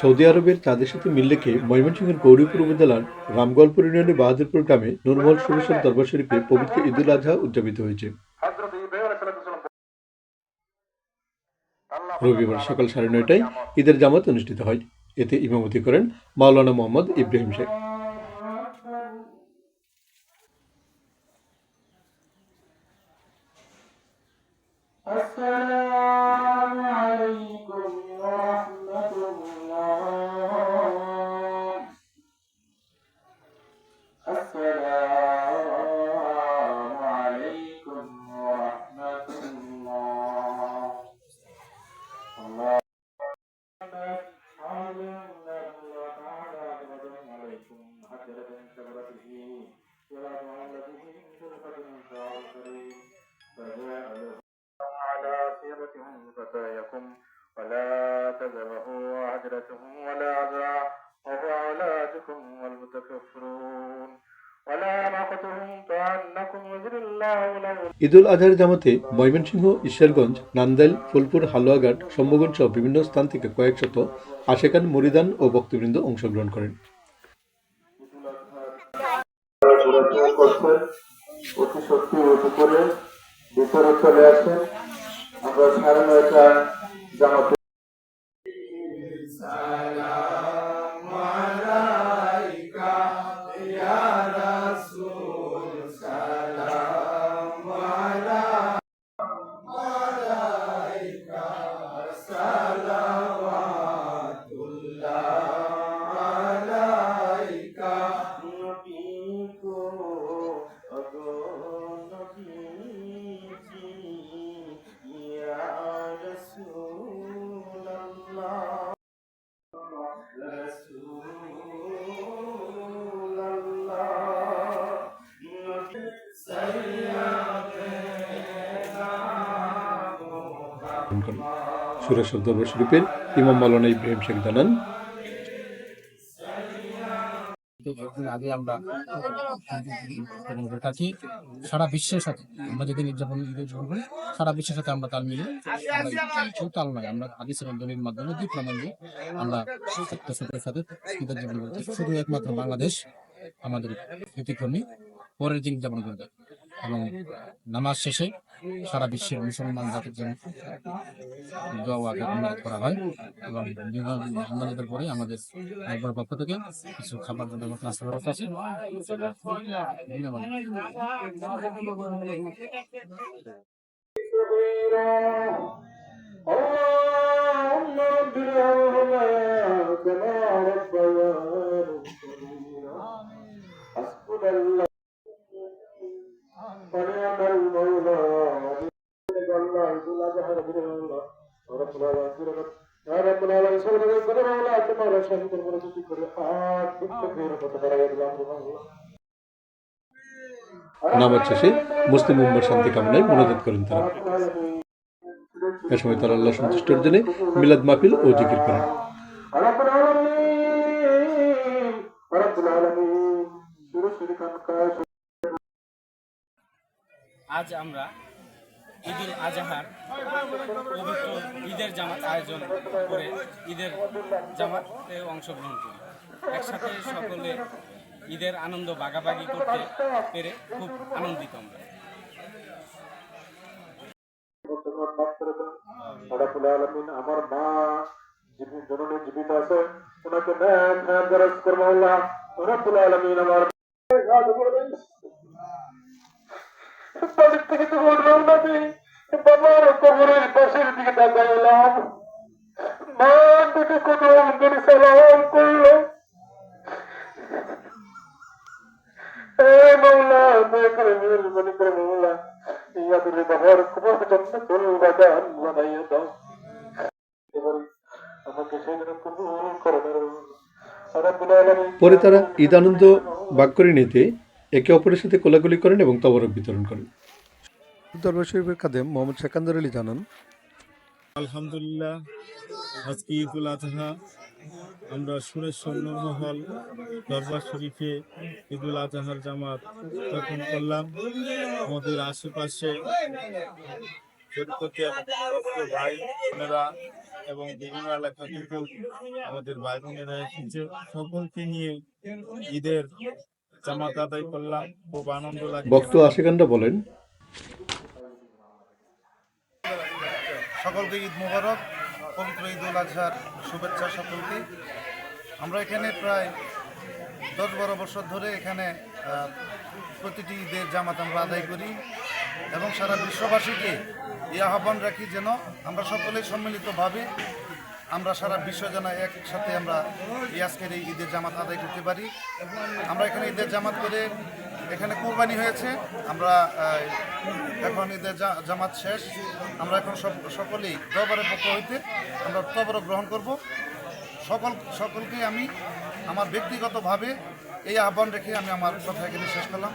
Saudi আরবের চাঁদের সাথে মিল রেখে ময়মনসিংহের গৌরীপুর উপজেলার রামগলপুর ইউনিয়নের বাহাদুরপুর গ্রামে নুরমহল সুরেশ্বর দরবার শরীফে পবিত্র ঈদুল আজহা উদযাপিত হয়েছে রবিবার সকাল সাড়ে নয়টায় ঈদের জামাত অনুষ্ঠিত হয় এতে ইমামতি করেন মাওলানা মোহাম্মদ ইব্রাহিম শেখ السلام عليكم ورحمة تذبحوا عجلتهم ولا عذرا وهو أولادكم والمتكفرون ولا مقتهم كأنكم يجر الله له ঈদুল আজহার জামাতে ময়মনসিংহ ঈশ্বরগঞ্জ নান্দাইল ফুলপুর হালুয়াঘাট সম্ভগণ সহ বিভিন্ন স্থান থেকে কয়েক শত আশেকান মরিদান ও ভক্তবৃন্দ অংশগ্রহণ করেন ঘোরাফেরা করছেন অতি সত্যি উঠে করে ভিতরে চলে আসেন আমরা সাড়ে নয়টা জামাতে করেন সুরেশ্বর দরবার ইমাম মাওলানা ইব্রাহিম শেখ জানান আগে আমরা থাকি সারা বিশ্বের সাথে আমরা যেদিন উদযাপন ঈদ উদযাপন করি, সারা বিশ্বের সাথে আমরা তাল মিলে কেউ তাল নয়, আমরা এবং দলিল মাধ্যমে দুই প্রমাণ দিয়ে আমরা দর্শকের সাথে ঈদ উদযাপন করছি শুধু একমাত্র বাংলাদেশ, আমাদের ব্যতিক্রমী পরের দিন উদযাপন করে এবং নামাজ শেষে সারা বিশ্বের মুসলমান জাতির জন্য দোয়া ও আগে করা হয় এবং আমাদের পরে আমাদের একবার পক্ষ থেকে কিছু খাবার দাবার নাস্তা ব্যবস্থা আছে। ধন্যবাদ। رب العالمين يا رب العالمين سبحانك وتعالى مولا تبارك شهيد ورسول كل حاد بالتكبير وتبارك الله নামাজ শেষে মুসলিম উম্মার শান্তি কামনায় মোনাজাত করেন তারা এ সময় তারা আল্লাহ সন্তুষ্ট অর্জনে মিলাদ মাহফিল ও জিকির করেন رب العالمين رب العالمين شروع شريك كاش আজ আমরা ঈদুল আজহার পবিত্র ঈদের জামাত আয়োজন করে ঈদের জামাতে অংশগ্রহণ করি। একসাথে সকলে ঈদের আনন্দ ভাগাভাগি করতে পেরে খুব আনন্দিত আমরা। আমার মা যিনি জননী জীবিত আছে ওনাকে দরাজ করব আল্লাহ। আলামিন আমার পরে তারা ঈদ আনন্দ ভাগ করে নিতে একে অপরের সাথে কোলাকুলি করেন এবং তবরক বিতরণ করেন। দরবার শরীফের খাদেম মোহাম্মদ সেকান্দর আলী জানান আলহামদুলিল্লাহ আজকে ঈদুল আজহা। আমরা সুরেশ্বর নূরমহল দরবার শরীফে ঈদুল আজহার জামাত তখন করলাম। আমাদের আশেপাশে ভাই বোনেরা এবং বিভিন্ন এলাকা থেকে আমাদের ভাই বোনেরা এসেছে। সকলকে নিয়ে ঈদের জামাত আদায় করলাম খুব আনন্দ লাগে বক্ত আশেকানরা বলেন। সকলকে ঈদ মোবারক পবিত্র ঈদ উল আজহার শুভেচ্ছা সকলকে। আমরা এখানে প্রায় দশ বারো বছর ধরে এখানে প্রতিটি ঈদের জামাত আমরা আদায় করি এবং সারা বিশ্ববাসীকে এই আহ্বান রাখি যেন আমরা সকলেই সম্মিলিতভাবে আমরা সারা বিশ্ব যেন একসাথে আমরা এই আজকের এই ঈদের জামাত আদায় করতে পারি। আমরা এখানে ঈদের জামাত করে এখানে কোরবানি হয়েছে। আমরা এখন ঈদের জামাত শেষ। আমরা এখন সব, সকলেই দরবারের পক্ষ হইতে আমরা তবর গ্রহণ করব। সকল, সকলকে আমি আমার ব্যক্তিগতভাবে এই আহ্বান রেখে আমি আমার কথা এখানে শেষ করলাম।